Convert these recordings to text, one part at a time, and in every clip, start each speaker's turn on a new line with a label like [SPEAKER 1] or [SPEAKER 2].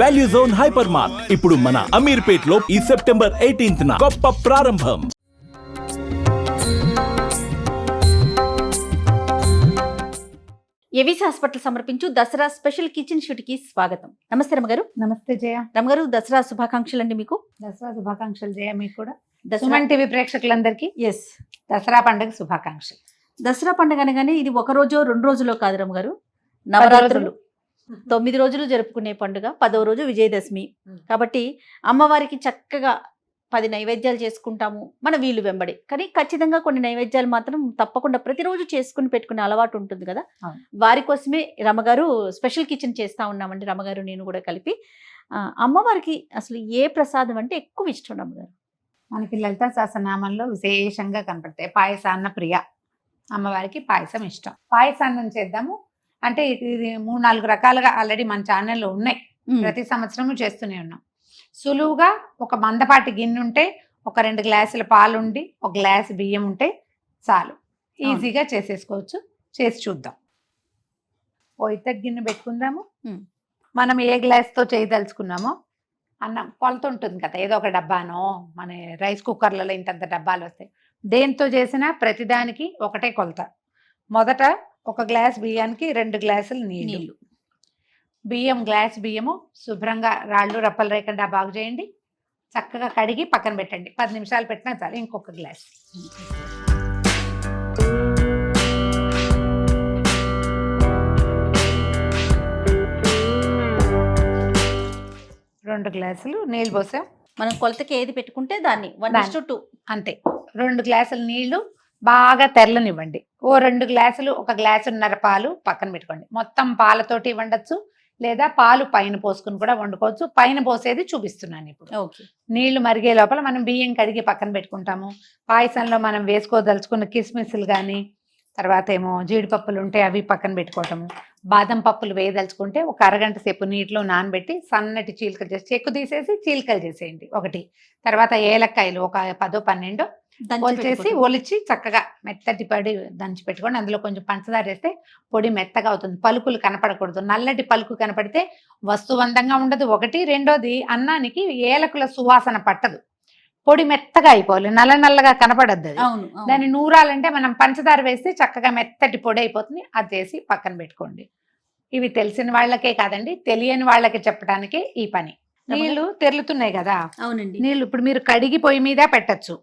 [SPEAKER 1] Value zone hyper mart ఇప్పుడు మన అమీర్పేట్లో ఈ సెప్టెంబర్ ఎయిటీన్త్ గొప్ప ప్రారంభం.
[SPEAKER 2] ఎవిస్ హాస్పిటల్ సమర్పించు దసరా స్పెషల్ కిచెన్ షూట్కి స్వాగతం. నమస్తే రమగారు.
[SPEAKER 3] నమస్తే జయ.
[SPEAKER 2] రమగారు దసరా శుభాకాంక్షలు అండి మీకు.
[SPEAKER 3] దసరా శుభాకాంక్షలు జయ మీకు కూడా.
[SPEAKER 2] దసరా
[SPEAKER 3] సుమన్ టీవీ ప్రేక్షకులందరికీ
[SPEAKER 2] ఎస్
[SPEAKER 3] దసరా పండుగ శుభాకాంక్షలు.
[SPEAKER 2] దసరా పండుగ అనగానే ఇది ఒక రోజు రెండు రోజులో కాదు రమగారు. నవరాత్రులు. తొమ్మిది రోజులు జరుపుకునే పండుగ పదో రోజు విజయదశమి. కాబట్టి అమ్మవారికి చక్కగా పది నైవేద్యాలు చేసుకుంటాము మన వీలు వెంబడి. కానీ ఖచ్చితంగా కొన్ని నైవేద్యాలు మాత్రం తప్పకుండా ప్రతిరోజు చేసుకుని పెట్టుకునే అలవాటు ఉంటుంది కదా. వారి కోసమే రమగారు స్పెషల్ కిచెన్ చేస్తా ఉన్నామండి రమగారు నేను కూడా కలిపి. అమ్మవారికి అసలు ఏ ప్రసాదం అంటే ఎక్కువ ఇష్టం రమగారు
[SPEAKER 3] మనకి లలిత సహస్రనామంలో విశేషంగా కనపడతాయి పాయసాన్న ప్రియ. అమ్మవారికి పాయసం ఇష్టం. పాయసాన్నం చేద్దాము అంటే ఇది మూడు నాలుగు రకాలుగా ఆల్రెడీ మన ఛానల్లో ఉన్నాయి. ప్రతి సంవత్సరము చేస్తూనే ఉన్నాం సులువుగా ఒక మందపాటి గిన్నె ఉంటే ఒక రెండు గ్లాసుల పాలు ఉండి ఒక గ్లాస్ బియ్యం ఉంటే చాలు. ఈజీగా చేసేసుకోవచ్చు. చేసి చూద్దాం. ఓ ఇత్తడి గిన్నె పెట్టుకుందాము. మనం ఏ గ్లాస్తో చేయదలుచుకున్నామో అన్నం కొలత ఉంటుంది కదా ఏదో ఒక డబ్బానో మన రైస్ కుక్కర్లలో ఇంతంత డబ్బాలు వస్తాయి. దేంతో చేసినా ప్రతిదానికి ఒకటే కొలత. మొదట ఒక గ్లాస్ బియ్యానికి రెండు గ్లాసులు నీళ్ళు బియ్యం గ్లాస్ బియ్యము శుభ్రంగా రాళ్ళు రప్పలు లేకుండా బాగు చేయండి. చక్కగా కడిగి పక్కన పెట్టండి. పది నిమిషాలు పెట్టినా చాలు ఇంకొక గ్లాస్. రెండు గ్లాసులు నీళ్ళు పోసాం.
[SPEAKER 2] మనం కొలతకి ఏది పెట్టుకుంటే దాన్ని వన్ టూ
[SPEAKER 3] అంతే. రెండు గ్లాసులు నీళ్ళు బాగా తెరలనివ్వండి. ఓ రెండు గ్లాసులు ఒక గ్లాసున్నర పాలు పక్కన పెట్టుకోండి. మొత్తం పాలతోటి వండొచ్చు లేదా పాలు పైన పోసుకుని కూడా వండుకోవచ్చు. పైన పోసేది చూపిస్తున్నాను ఇప్పుడు.
[SPEAKER 2] ఓకే.
[SPEAKER 3] నీళ్ళు మరిగే లోపల మనం బియ్యం కడిగి పక్కన పెట్టుకుంటాము. పాయసంలో మనం వేసుకోదలుచుకున్న కిస్మిస్లు కానీ తర్వాత ఏమో జీడిపప్పులు ఉంటే అవి పక్కన పెట్టుకోవటము. బాదం పప్పులు వేయదలుచుకుంటే ఒక అరగంట సేపు నీటిలో నానబెట్టి సన్నటి చీలికలు చేసి చెక్కు తీసేసి చీలికలు చేసేయండి. ఒకటి. తర్వాత ఏలక్కాయలు ఒక పదో పన్నెండు
[SPEAKER 2] పెట్టుకోవడం.
[SPEAKER 3] ఒలిచి చక్కగా మెత్తటి పడి దంచి పెట్టుకొని అందులో కొంచెం పంచదార వేస్తే పొడి మెత్తగా అవుతుంది. పలుకులు కనపడకూడదు. నల్లటి పలుకు కనపడితే వస్తువంతంగా ఉండదు. ఒకటి రెండోది అన్నానికి ఏలకుల సువాసన పట్టదు. పొడి మెత్తగా అయిపోవాలి. నల్ల నల్లగా కనపడద్దు
[SPEAKER 2] అవును అవును.
[SPEAKER 3] దాన్ని నూరాలంటే మనం పంచదార వేస్తే చక్కగా మెత్తటి పొడి అయిపోతుంది. అది చేసి పక్కన పెట్టుకోండి. ఇవి తెలిసిన వాళ్ళకే కాదండి. తెలియని వాళ్ళకి చెప్పడానికే ఈ పని. నీళ్ళు తెరులుతున్నాయి కదా.
[SPEAKER 2] అవునండి.
[SPEAKER 3] నీళ్ళు ఇప్పుడు మీరు కడిగి పొయ్యి మీద పెట్టచ్చు.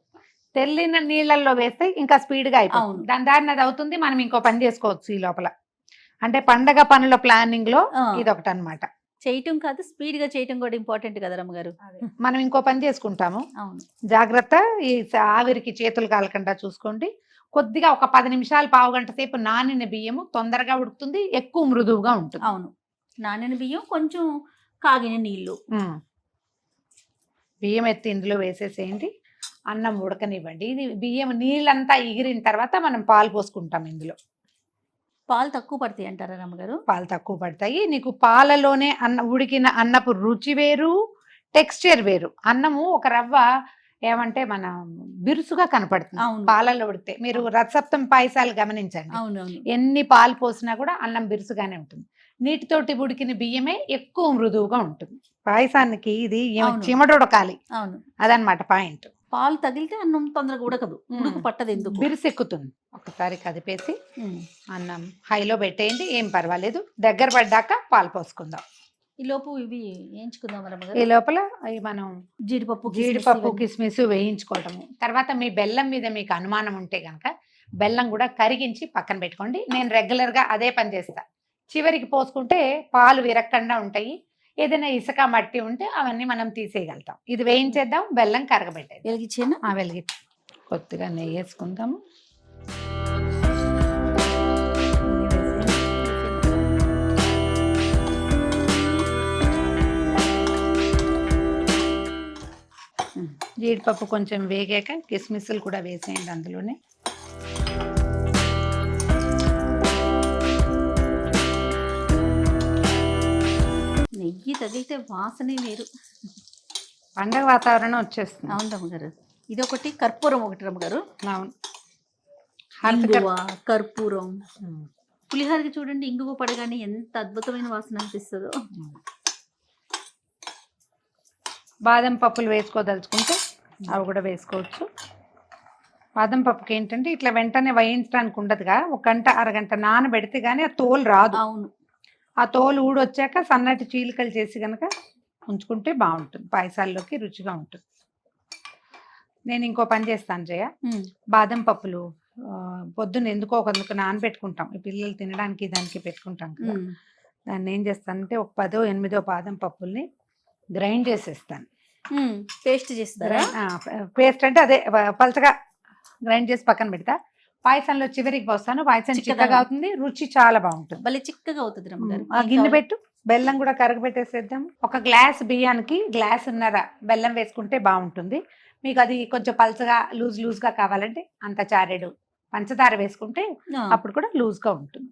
[SPEAKER 3] తెల్లిన నీళ్ళల్లో వేస్తే ఇంకా స్పీడ్గా అయిపోతుంది. దాని దారిని అది అవుతుంది మనం ఇంకో పని చేసుకోవచ్చు ఈ లోపల. అంటే పండగ పనుల
[SPEAKER 2] ప్లానింగ్లో
[SPEAKER 3] ఇది ఒకటి అనమాట
[SPEAKER 2] చేయటం కాదు స్పీడ్గా చేయటం కూడా ఇంపార్టెంట్ కదా రమ్మగారు.
[SPEAKER 3] మనం ఇంకో పని చేసుకుంటాము. జాగ్రత్త ఈ ఆవిరికి చేతులు కాలకుండా చూసుకోండి. కొద్దిగా ఒక పది నిమిషాలు పావు గంట సేపు నానిన బియ్యము తొందరగా ఉడుకుతుంది ఎక్కువ మృదువుగా ఉంటుంది.
[SPEAKER 2] అవును. నానిన బియ్యం కొంచెం కాగిన
[SPEAKER 3] నీళ్ళు. బియ్యం ఎత్తి ఇందులో వేసేసేయండి. అన్నం ఉడకనివ్వండి. ఇది బియ్యం నీళ్ళంతా ఎగిరిన తర్వాత మనం పాలు పోసుకుంటాం ఇందులో.
[SPEAKER 2] పాలు తక్కువ పడతాయి అంటారా రమ్మగారు?
[SPEAKER 3] పాలు తక్కువ పడతాయి. నీకు పాలలోనే అన్న ఉడికిన అన్నపు రుచి వేరు టెక్స్చర్ వేరు. అన్నము ఒక రవ్వ ఏమంటే మన బిరుసుగా కనపడుతుంది. పాలలో ఉడితే మీరు రసప్తం పాయసాలు గమనించండి. ఎన్ని పాలు పోసినా కూడా అన్నం బిరుసుగానే ఉంటుంది. నీటితోటి ఉడికిన బియ్యమే ఎక్కువ మృదువుగా ఉంటుంది. పాయసానికి ఇది. చిమటొడకాలి.
[SPEAKER 2] అవును.
[SPEAKER 3] అదనమాట పాయింట్.
[SPEAKER 2] పాలు తగిలితే అన్నం తొందరగా ఉడకదు. ఉడుకు పట్టదు ఎందుకు?
[SPEAKER 3] బిరుసు ఎక్కుతుంది ఒకసారి కదిపేసి. అన్నం హైలో పెట్టేయండి ఏం పర్వాలేదు. దగ్గర పడ్డాక పాలు పోసుకుందాం.
[SPEAKER 2] ఈ లోపు ఇవి వేయించుకుందాం
[SPEAKER 3] ఈ లోపల మనం
[SPEAKER 2] జీడిపప్పు
[SPEAKER 3] జీడిపప్పు. కిస్మిస్ వేయించుకోవటము. తర్వాత మీ బెల్లం మీద మీకు అనుమానం ఉంటే కనుక బెల్లం కూడా కరిగించి పక్కన పెట్టుకోండి. నేను రెగ్యులర్గా అదే పని చేస్తా. చివరికి పోసుకుంటే పాలు విరక్కుండా ఉంటాయి. ఏదైనా ఇసుక మట్టి ఉంటే అవన్నీ మనం తీసేయగలుగుతాం. ఇది వేయించేద్దాం బెల్లం కరగబెట్టేది
[SPEAKER 2] వెలిగించేనా?
[SPEAKER 3] ఆ వెలిగి కొద్దిగా నెయ్యి వేసుకుందాము. జీడిపప్పు కొంచెం వేగాక కిస్మిస్లు కూడా వేసేయండి అందులోనే.
[SPEAKER 2] నెయ్యి తగిలితే వాసనే వేరు.
[SPEAKER 3] పండగ వాతావరణం వచ్చేస్తుంది.
[SPEAKER 2] అవును రమ్మగారు ఇది ఒకటి కర్పూరం ఒకటి రమ్మగారు
[SPEAKER 3] అవును.
[SPEAKER 2] ఇంగువ కర్పూరం. పులిహోరకి చూడండి ఇంగువ పడగానే ఎంత అద్భుతమైన వాసన అనిపిస్తుందో.
[SPEAKER 3] బాదం పప్పులు వేసుకోదలుచుకుంటే అవి కూడా వేసుకోవచ్చు. బాదం పప్పుకి ఏంటంటే ఇట్లా వెంటనే వేయించడానికి ఉండదుగా. ఒక గంట అరగంట నానబెడితే కానీ ఆ తోలు రాదు.
[SPEAKER 2] అవును.
[SPEAKER 3] ఆ తోలు ఊడొచ్చాక సన్నటి చీలికలు చేసి కనుక ఉంచుకుంటే బాగుంటుంది. పాయసాల్లోకి రుచిగా ఉంటుంది. నేను ఇంకో పని చేస్తాను జయ. బాదం పప్పులు పొద్దున్న ఎందుకో కొందుకు నానబెట్టుకుంటాం. ఈ పిల్లలు తినడానికి దానికి పెట్టుకుంటాం కదా. దాన్ని ఏం చేస్తానంటే ఒక పదో ఎనిమిదో బాదం పప్పుల్ని గ్రైండ్ చేసేస్తాను.
[SPEAKER 2] పేస్ట్ చేస్తారా?
[SPEAKER 3] పేస్ట్ అంటే అదే పలచగా గ్రైండ్ చేసి పక్కన పెడతా. పాయసంలో చివరికి పోస్తాను. పాయసం
[SPEAKER 2] చిక్కగా
[SPEAKER 3] అవుతుంది. రుచి చాలా బాగుంటుంది.
[SPEAKER 2] భలే చిక్కగా అవుతుంది రమ్మగారు
[SPEAKER 3] ఆ గిన్నె పెట్టు. బెల్లం కూడా కరగబెట్టేసేద్దాం ఒక గ్లాస్ బియ్యానికి గ్లాస్ ఉన్నర బెల్లం వేసుకుంటే బాగుంటుంది. మీకు అది కొంచెం పలచగా లూజ్ లూజ్గా కావాలంటే అంత చారెడు పంచదార వేసుకుంటే అప్పుడు కూడా లూజ్గా ఉంటుంది.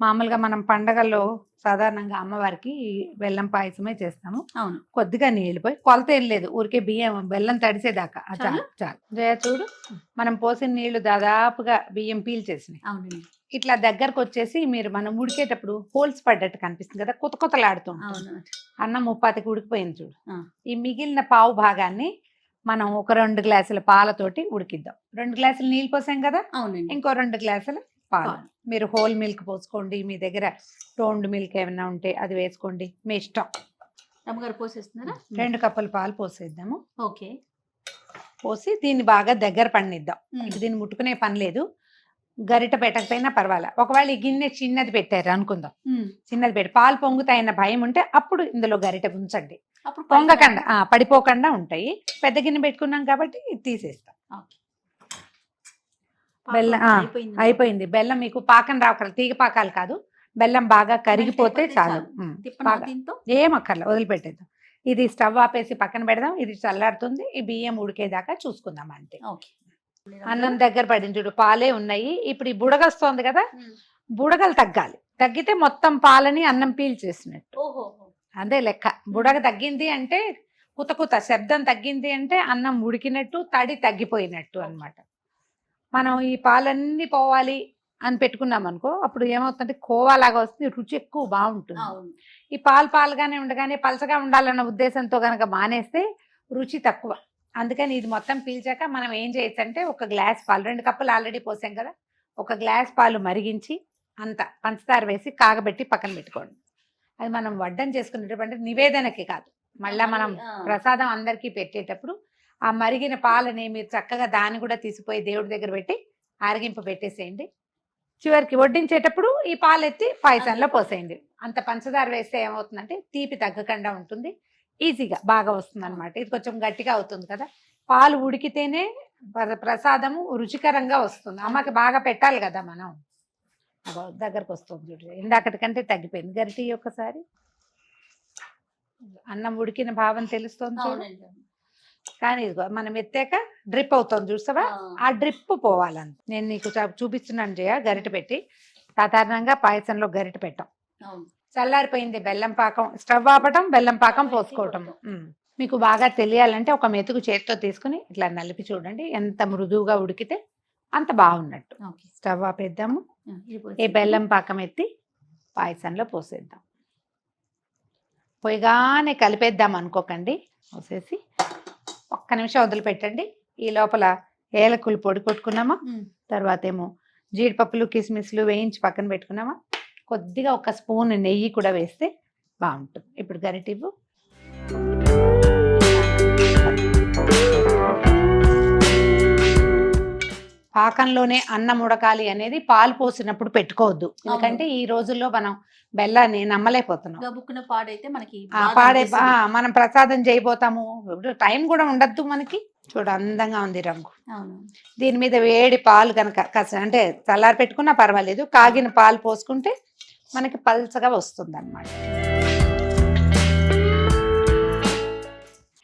[SPEAKER 3] మామూలుగా మనం పండగల్లో సాధారణంగా అమ్మవారికి బెల్లం పాయసమే చేస్తాము.
[SPEAKER 2] అవును.
[SPEAKER 3] కొద్దిగా నీళ్ళు పోయి కొలత ఏం లేదు ఊరికే బియ్యం బెల్లం తడిసేదాకా. ఆ చాలు. చాలు జయ చూడు. మనం పోసిన నీళ్ళు దాదాపుగా బియ్యం పీల్చేసినాయి
[SPEAKER 2] అవునండి.
[SPEAKER 3] ఇట్లా దగ్గరకు వచ్చేసి మీరు మనం ఉడికేటప్పుడు హోల్స్ పడ్డట్టు కనిపిస్తుంది కదా కొత్త కొత్తలాడుతూ అన్నం ముప్పాతికి ఉడికిపోయింది చూడు. ఈ మిగిలిన పావు భాగాన్ని మనం ఒక రెండు గ్లాసుల పాలతోటి ఉడికిద్దాం. రెండు గ్లాసులు నీళ్ళు పోసాం కదా
[SPEAKER 2] అవునండి.
[SPEAKER 3] ఇంకో రెండు గ్లాసుల పాలు. మీరు హోల్ మిల్క్ పోసుకోండి మీ దగ్గర టోన్డ్ మిల్క్ ఏమైనా ఉంటే అది వేసుకోండి మీ ఇష్టం.
[SPEAKER 2] పోసేస్తున్నారా?
[SPEAKER 3] రెండు కప్పుల పాలు పోసేద్దాము.
[SPEAKER 2] ఓకే.
[SPEAKER 3] పోసి దీన్ని బాగా దగ్గర. ఇక దీన్ని ముట్టుకునే పని లేదు. గరిట పెట్టకపోయినా పర్వాలే. ఒకవేళ ఈ గిన్నె చిన్నది పెట్టారు అనుకుందాం. చిన్నది పెట్టి. పాలు పొంగుతాయన్న భయం ఉంటే అప్పుడు ఇందులో గరిట ఉంచండి.
[SPEAKER 2] అప్పుడు
[SPEAKER 3] పొంగకుండా పడిపోకుండా ఉంటాయి. పెద్ద గిన్నె పెట్టుకున్నాం కాబట్టి తీసేస్తాం.
[SPEAKER 2] ఓకే.
[SPEAKER 3] బెల్లం,
[SPEAKER 2] అయిపోయింది.
[SPEAKER 3] అయిపోయింది. బెల్లం మీకు పాకం రావక్కర్లేదు తీగ పాకాలు కాదు. బెల్లం బాగా కరిగిపోతే చాలు. ఏం అక్కర్లే వదిలిపెట్టేద్దాం. ఇది స్టవ్ ఆపేసి పక్కన పెడదాం. ఇది చల్లారుతుంది. ఈ బియ్యం ఉడికేదాకా చూసుకుందాం అంతే. అన్నం దగ్గర పడింది చూడు పాలే ఉన్నాయి. ఇప్పుడు ఈ బుడగొస్తోంది కదా. బుడగలు తగ్గాలి. తగ్గితే మొత్తం పాలని అన్నం పీల్చేసినట్టు అదే లెక్క. బుడగ తగ్గింది అంటే కుత కుత శబ్దం తగ్గింది అంటే అన్నం ఉడికినట్టు తడి తగ్గిపోయినట్టు అన్నమాట. మనం ఈ పాలన్నీ పోవాలి అని పెట్టుకున్నాం అనుకో అప్పుడు ఏమవుతుందంటే కోవాలాగా వస్తుంది రుచి ఎక్కువ బాగుంటుంది. ఈ పాలు పాలుగానే ఉండగానే పలచగా ఉండాలన్న ఉద్దేశంతో కనుక మానేస్తే రుచి తక్కువ. అందుకని ఇది మొత్తం పీల్చాక మనం ఏం చేయొచ్చు అంటే ఒక గ్లాస్ పాలు రెండు కప్పులు ఆల్రెడీ పోసాం కదా ఒక గ్లాస్ పాలు మరిగించి అంత పంచదార వేసి కాగబెట్టి పక్కన పెట్టుకోండి. అది మనం వడ్డం చేసుకునేటప్పుడు నివేదనకి కాదు. మళ్ళా మనం. ప్రసాదం అందరికీ పెట్టేటప్పుడు ఆ మరిగిన పాలని మీరు చక్కగా దాన్ని కూడా తీసిపోయి దేవుడి దగ్గర పెట్టి ఆరగింపు పెట్టేసేయండి. చివరికి వడ్డించేటప్పుడు ఈ పాలు ఎత్తి పాయసంలో పోసేయండి. అంత పంచదార వేస్తే ఏమవుతుందంటే తీపి తగ్గకుండా ఉంటుంది. ఈజీగా బాగా వస్తుంది అనమాట ఇది కొంచెం గట్టిగా అవుతుంది కదా. పాలు ఉడికితేనే ప్ర- ప్రసాదము రుచికరంగా వస్తుంది. అమ్మకి బాగా పెట్టాలి కదా మనం. దగ్గరకు వస్తుంది చూడు. ఇందాకటి కంటే తగ్గిపోయింది. గరిటి ఒకసారి అన్నం ఉడికిన భావం తెలుస్తుంది చూడు.
[SPEAKER 2] అవునండి.
[SPEAKER 3] కానీ ఇదిగో మనం ఎత్తాక డ్రిప్ అవుతుంది చూసావా?
[SPEAKER 2] ఆ.
[SPEAKER 3] డ్రిప్ పోవాలంత. నేను నీకు చూపిస్తున్నాను జయ గరిట పెట్టి. సాధారణంగా పాయసంలో గరిట పెట్టాం. చల్లారిపోయింది బెల్లం పాకం స్టవ్ ఆపటం బెల్లం పాకం పోసుకోవటం. మీకు బాగా తెలియాలంటే ఒక మెతుకు చేతితో తీసుకుని ఇట్లా నలిపి చూడండి. ఎంత మృదువుగా ఉడికితే అంత బాగున్నట్టు. స్టవ్ ఆపేద్దాము. ఈ. బెల్లం పాకం ఎత్తి పాయసంలో పోసేద్దాం. పొయ్యిగానే కలిపేద్దాం అనుకోకండి. పోసేసి ఒక్క నిమిషం వదిలిపెట్టండి. ఈ లోపల ఏలకులు పొడి కొట్టుకున్నామా. తర్వాత ఏమో జీడిపప్పులు కిస్మిస్లు వేయించి పక్కన పెట్టుకున్నామా? కొద్దిగా ఒక స్పూన్ నెయ్యి కూడా వేస్తే బాగుంటుంది. ఇప్పుడు గరిటివ్వు. పాకంలోనే అన్నం ఉడకాలి అనేది పాలు పోసినప్పుడు పెట్టుకోవద్దు. ఎందుకంటే ఈ రోజుల్లో మనం బెల్లాన్ని నమ్మలేకపోతున్నాం.
[SPEAKER 2] గబుక్కున పాడైతే మనకి
[SPEAKER 3] పాడే మనం ప్రసాదం చేయబోతాము. టైం కూడా ఉండద్దు మనకి. చూడు అందంగా ఉంది రంగు. దీని మీద వేడి పాలు కనుక అంటే చల్లారి పెట్టుకున్నా పర్వాలేదు. కాగిన పాలు పోసుకుంటే మనకి పల్చగా వస్తుంది అనమాట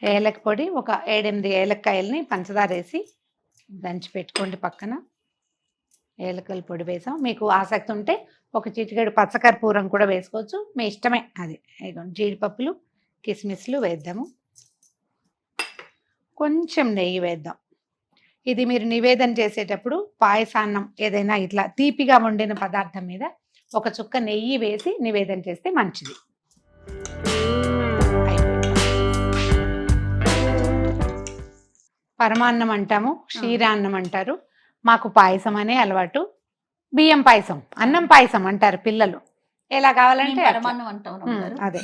[SPEAKER 3] ఏలక పొడి ఒక ఏడెనిమిది ఏలక్కాయలని పంచదార వేసి దంచి పెట్టుకోండి పక్కన. ఏలకల పొడి వేసాం. మీకు ఆసక్తి ఉంటే ఒక చిటికెడు పచ్చకర్పూరం కూడా వేసుకోవచ్చు. మీ ఇష్టమే అది. జీడిపప్పులు కిస్మిస్లు వేద్దాము. కొంచెం నెయ్యి వేద్దాం. ఇది మీరు నివేదన చేసేటప్పుడు పాయసాన్నం ఏదైనా ఇట్లా తీపిగా వండిన పదార్థం మీద ఒక చుక్క నెయ్యి వేసి నివేదన చేస్తే మంచిది. పరమాన్నం అంటాము క్షీరాన్నం అంటారు. మాకు పాయసం అనే అలవాటు. బియ్యం పాయసం అన్నం పాయసం అంటారు పిల్లలు. ఎలా కావాలంటే.
[SPEAKER 2] పరమాన్నం అంటాం
[SPEAKER 3] ఉమ్,
[SPEAKER 2] రమ్మగారు.
[SPEAKER 3] అదే.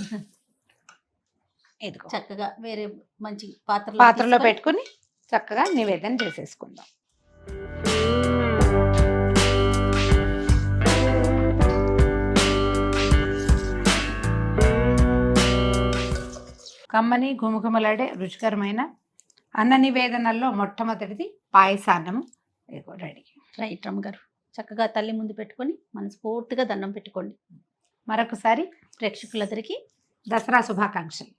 [SPEAKER 2] చక్కగా వేరే మంచి పాత్రలో
[SPEAKER 3] పాత్రలో పెట్టుకుని చక్కగా నివేదన చేసేసుకుందాం. కమ్మని గుమగుమలాడే రుచికరమైన అన్న నివేదనల్లో మొట్టమొదటిది పాయసాన్నము. రెడీ.
[SPEAKER 2] రైట్ రమ్మగారు. చక్కగా తల్లి ముందు పెట్టుకొని మనస్ఫూర్తిగా దండం పెట్టుకోండి.
[SPEAKER 3] మరొకసారి
[SPEAKER 2] ప్రేక్షకులందరికీ
[SPEAKER 3] దసరా శుభాకాంక్షలు.